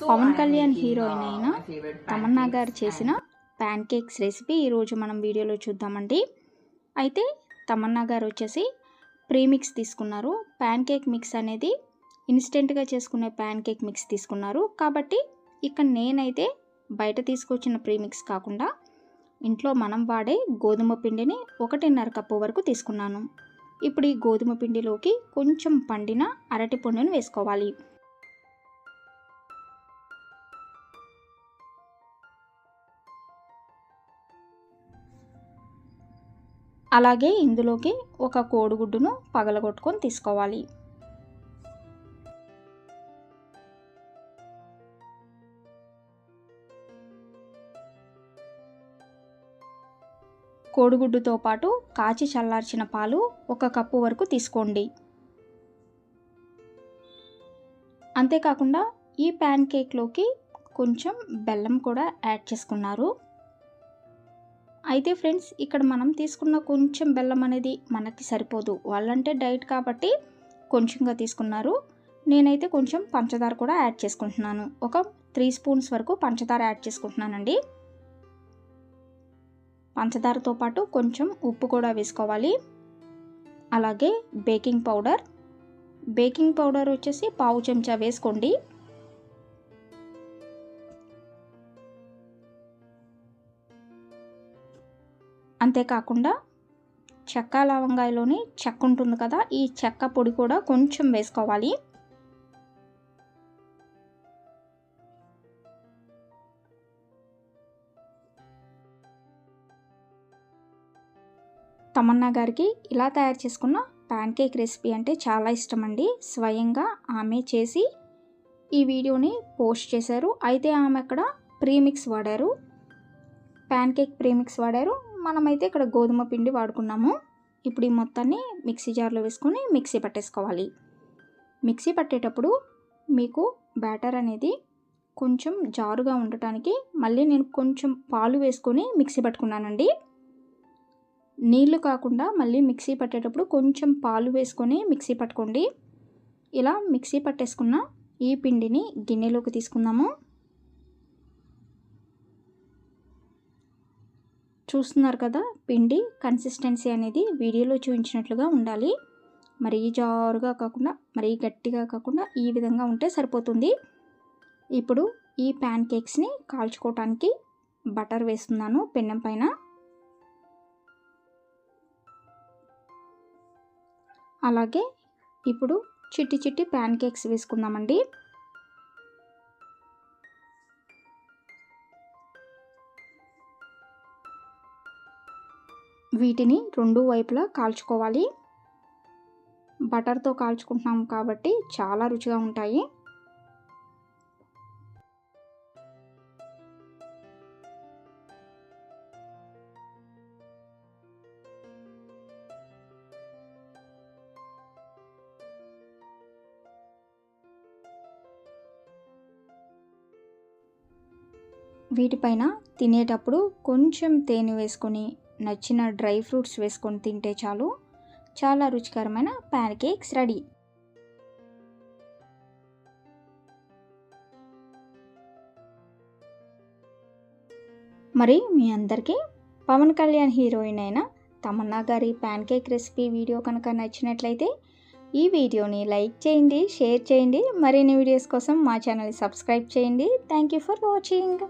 Pawan Kalyan heroine అయిన తమన్నా గారు చేసిన pan cakes recipe ఈరోజు మనం వీడియోలో చూద్దామండి. అయితే తమన్నా గారు వచ్చేసి ప్రీమిక్స్ తీసుకున్నారు. ప్యాన్ కేక్ మిక్స్ అనేది ఇన్స్టెంట్గా చేసుకునే ప్యాన్ కేక్ మిక్స్ తీసుకున్నారు. కాబట్టి ఇక్కడ నేనైతే బయట తీసుకొచ్చిన ప్రీమిక్స్ కాకుండా ఇంట్లో మనం వాడే గోధుమ పిండిని ఒకటిన్నర కప్పు వరకు తీసుకున్నాను. ఇప్పుడు ఈ గోధుమ పిండిలోకి కొంచెం పండిన అరటి పండును వేసుకోవాలి. అలాగే ఇందులోకి ఒక కోడిగుడ్డును పగలగొట్టుకొని తీసుకోవాలి. కోడిగుడ్డుతో పాటు కాచి చల్లార్చిన పాలు ఒక కప్పు వరకు తీసుకోండి. అంతేకాకుండా ఈ ప్యాన్ కేక్లోకి కొంచెం బెల్లం కూడా యాడ్ చేసుకున్నారు. అయితే ఫ్రెండ్స్ ఇక్కడ మనం తీసుకున్న కొంచెం బెల్లం అనేది మనకి సరిపోదు. వాళ్ళంటే డైట్ కాబట్టి కొంచెంగా తీసుకున్నారు. నేనైతే కొంచెం పంచదార కూడా యాడ్ చేసుకుంటున్నాను. ఒక త్రీ స్పూన్స్ వరకు పంచదార యాడ్ చేసుకుంటున్నానండి. పంచదారతో పాటు కొంచెం ఉప్పు కూడా వేసుకోవాలి. అలాగే బేకింగ్ పౌడర్. బేకింగ్ పౌడర్ వచ్చేసి పావు చెంచా వేసుకోండి. అంతేకాకుండా చెక్క లవంగాయలోని చెక్క ఉంటుంది కదా ఈ చెక్క పొడి కూడా కొంచెం వేసుకోవాలి. తమన్నా గారికి ఇలా తయారు చేసుకున్న ప్యాన్ కేక్ రెసిపీ అంటే చాలా ఇష్టం అండి స్వయంగా ఆమె చేసి ఈ వీడియోని పోస్ట్ చేశారు. అయితే ఆమె అక్కడ ప్రీమిక్స్ వాడారు. ప్యాన్ కేక్ ప్రీమిక్స్ వాడారు. మనమైతే ఇక్కడ గోధుమ పిండి వాడుకున్నాము. ఇప్పుడు ఈ మొత్తాన్ని మిక్సీ జార్లో వేసుకొని మిక్సీ పట్టేసుకోవాలి. మిక్సీ పట్టేటప్పుడు మీకు బ్యాటర్ అనేది కొంచెం జారుగా ఉండటానికి మళ్ళీ నేను కొంచెం పాలు వేసుకొని మిక్సీ పట్టుకున్నానండి. నీళ్ళు కాకుండా మళ్ళీ మిక్సీ పట్టేటప్పుడు కొంచెం పాలు వేసుకొని మిక్సీ పట్టుకోండి. ఇలా మిక్సీ పట్టేసుకున్న ఈ పిండిని గిన్నెలోకి తీసుకుందాము. చూస్తున్నారు కదా పిండి కన్సిస్టెన్సీ అనేది వీడియోలో చూపించినట్లుగా ఉండాలి. మరీ జారుగా కాకుండా మరీ గట్టిగా కాకుండా ఈ విధంగా ఉంటే సరిపోతుంది. ఇప్పుడు ఈ ప్యాన్ కేక్స్ని కాల్చుకోవటానికి బటర్ వేస్తున్నాను పెన్నం పైన. అలాగే ఇప్పుడు చిట్టి చిట్టి ప్యాన్ కేక్స్ వేసుకుందామండి. వీటిని రెండు వైపులా కాల్చుకోవాలి. బటర్తో కాల్చుకుంటున్నాం కాబట్టి చాలా రుచిగా ఉంటాయి. వీటిపైన తినేటప్పుడు కొంచెం తేనె వేసుకొని నచ్చిన డ్రై ఫ్రూట్స్ వేసుకొని తింటే చాలు. చాలా రుచికరమైన ప్యాన్ కేక్స్ రెడీ. మరి మీ అందరికీ పవన్ కళ్యాణ్ హీరోయిన్ అయిన తమన్నా గారి ప్యాన్ కేక్ రెసిపీ వీడియో కనుక నచ్చినట్లయితే ఈ వీడియోని లైక్ చేయండి షేర్ చేయండి. మరిన్ని వీడియోస్ కోసం మా ఛానల్ సబ్స్క్రైబ్ చేయండి. Thank you for watching.